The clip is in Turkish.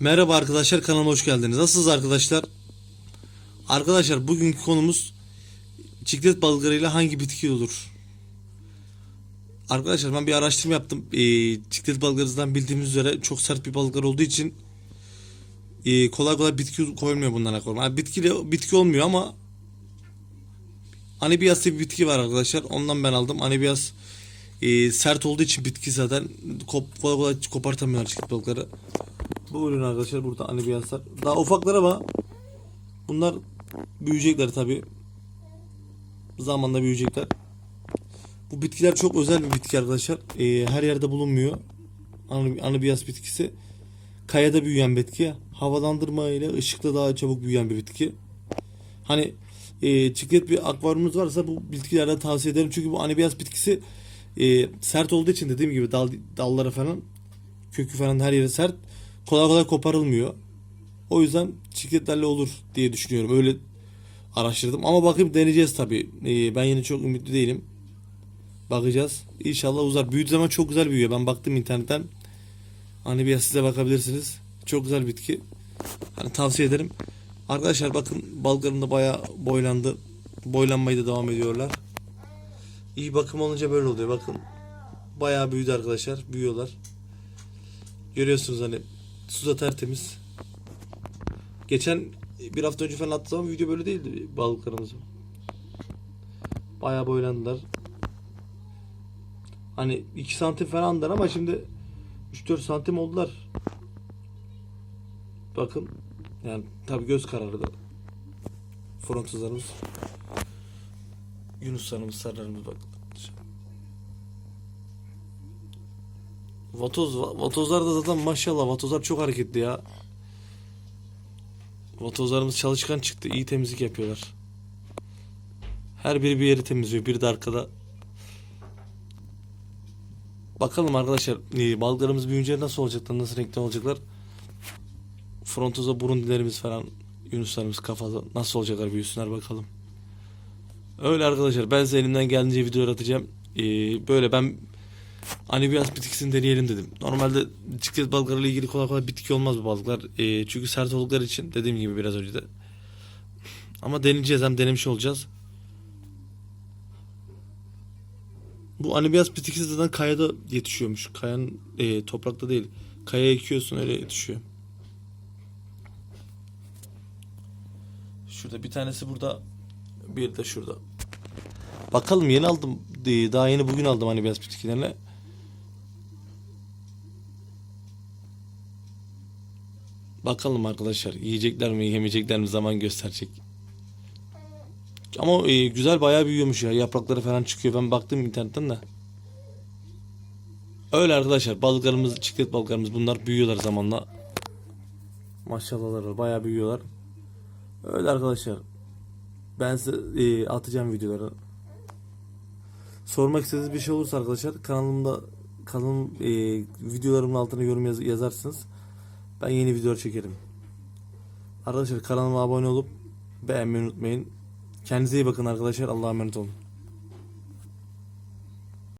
Merhaba arkadaşlar kanalıma hoş geldiniz. Nasılsınız arkadaşlar? Arkadaşlar bugünkü konumuz çiklet balıklarıyla hangi bitki olur? Arkadaşlar ben bir araştırma yaptım. Ee, çiklet balıklarından bildiğimiz üzere çok sert bir balıklar olduğu için e, kolay kolay bitki koyulmuyor bunlara koruma. Yani bitki, bitki olmuyor ama Anibias diye bir bitki var arkadaşlar. Ondan ben aldım. Anibias e, sert olduğu için bitki zaten kop, kolay kolay kopartamıyorlar çiklet balıkları. Bu ürün arkadaşlar burada anibiyaslar. Daha ufaklar ama bunlar büyüyecekler tabi. Zamanla büyüyecekler. Bu bitkiler çok özel bir bitki arkadaşlar. Ee, her yerde bulunmuyor. Anib- Anibiyas bitkisi. Kayada büyüyen bitki. Havalandırma ile ışıkla daha çabuk büyüyen bir bitki. Hani e, çiklet bir akvaryumunuz varsa bu bitkilerden tavsiye ederim. Çünkü bu anibiyas bitkisi e, sert olduğu için dediğim gibi dal, dalları falan kökü falan her yeri sert. Kolay kolay koparılmıyor. O yüzden çikletlerle olur diye düşünüyorum. Öyle araştırdım. Ama bakayım deneyeceğiz tabii. Ee, ben yine çok ümitli değilim. Bakacağız. İnşallah uzar. Büyüdüğü zaman çok güzel büyüyor. Ben baktım internetten. Hani bir size bakabilirsiniz. Çok güzel bitki. Hani tavsiye ederim. Arkadaşlar bakın balıklarım da bayağı boylandı. Boylanmayı da devam ediyorlar. İyi bakım olunca böyle oluyor. Bakın bayağı büyüdü arkadaşlar. Büyüyorlar. Görüyorsunuz hani su da tertemiz. Geçen bir hafta önce falan attığım video böyle değildi balıklarımız. Bayağı boylandılar. Hani 2 santim falanlar ama şimdi 3-4 santim oldular. Bakın. Yani tabi göz kararı da. Frontuzlarımız. Yunuslarımız, sarılarımız bakın. Vatoz, vatozlar da zaten maşallah vatozlar çok hareketli ya. Vatozlarımız çalışkan çıktı. iyi temizlik yapıyorlar. Her biri bir yeri temizliyor. Biri de arkada. Bakalım arkadaşlar e, balıklarımız büyüyünce nasıl olacaklar, nasıl renkli olacaklar. Frontoza burundilerimiz falan, yunuslarımız kafada nasıl olacaklar büyüsünler bakalım. Öyle arkadaşlar ben size elimden geldiğince videolar atacağım. E, böyle ben Anibiyas bitkisini deneyelim dedim. Normalde çiklet balıklarıyla ilgili kolay kolay bitki olmaz bu balıklar. Ee, çünkü sert oldukları için dediğim gibi biraz önce de. Ama deneyeceğiz hem denemiş olacağız. Bu anibiyas bitkisi zaten kayada yetişiyormuş. Kayanın e, toprakta değil. Kaya ekiyorsun öyle yetişiyor. Şurada bir tanesi burada. Bir de şurada. Bakalım yeni aldım. Ee, Daha yeni bugün aldım anibiyas bitkilerini. Bakalım arkadaşlar yiyecekler mi yemeyecekler mi zaman gösterecek. Ama e, güzel bayağı büyüyormuş ya yaprakları falan çıkıyor ben baktım internetten de. Öyle arkadaşlar balıklarımız çiklet balıklarımız bunlar büyüyorlar zamanla. Maşallahlar bayağı büyüyorlar. Öyle arkadaşlar. Ben size e, atacağım videoları. Sormak istediğiniz bir şey olursa arkadaşlar kanalımda kanalım e, videolarımın altına yorum yaz- yazarsınız. Ben yeni videolar çekerim. Arkadaşlar kanalıma abone olup beğenmeyi unutmayın. Kendinize iyi bakın arkadaşlar. Allah'a emanet olun.